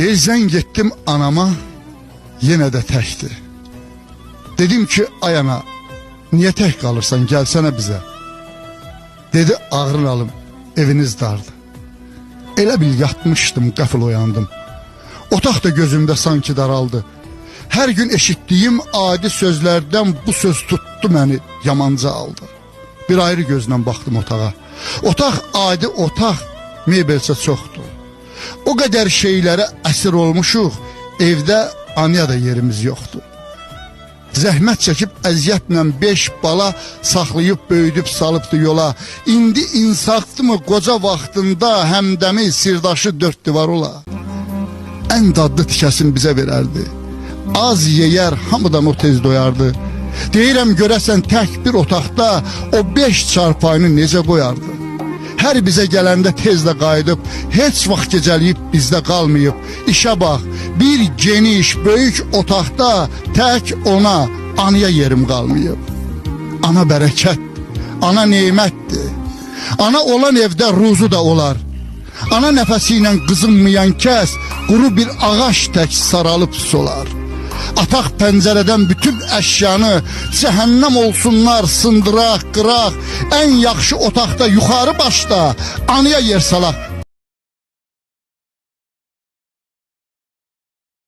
Tezden gittim anama yine de tekti. Dedim ki ayana niye tek kalırsan gelsene bize. Dedi ağrın alım eviniz dardı. Elə bil yatmışdım qəfil oyandım. Otaq da gözümdə sanki daraldı. Hər gün eşitdiyim adi sözlərdən bu söz tutdu məni yamanca aldı. Bir ayrı gözlə baxdım otağa. Otaq adi otaq, mebelsə çoxdur. O qədər şeylərə əsir olmuşuq, evdə anaya da yerimiz yoxdur. Zəhmət çəkib əziyyətlə beş bala saxlayıb böyüdüb salıbdı yola. İndi insafdımı qoca vaxtında həmdəmi sirdaşı dörd divar ola. Ən dadlı tikəsini bizə verərdi. Az yeyər, hamıdan o tez doyardı. Deyirəm görəsən tək bir otaqda o beş çarpayını necə qoyardı. Hər bizə gələndə tez də qayıdıb, heç vaxt gecələyib bizdə qalmayıb. İşə bax, bir geniş, böyük otaqda tək ona, anaya yerim qalmayıb. Ana bərəkət, ana nemətdir. Ana olan evdə ruzu da olar. Ana nəfəsi ilə qızınmayan kəs quru bir ağac tək saralıb solar. Ataq pəncərədən bütün əşyanı cəhənnəm olsunlar sındıraq, qıraq. Ən yaxşı otaqda yuxarı başda anaya yer salaq.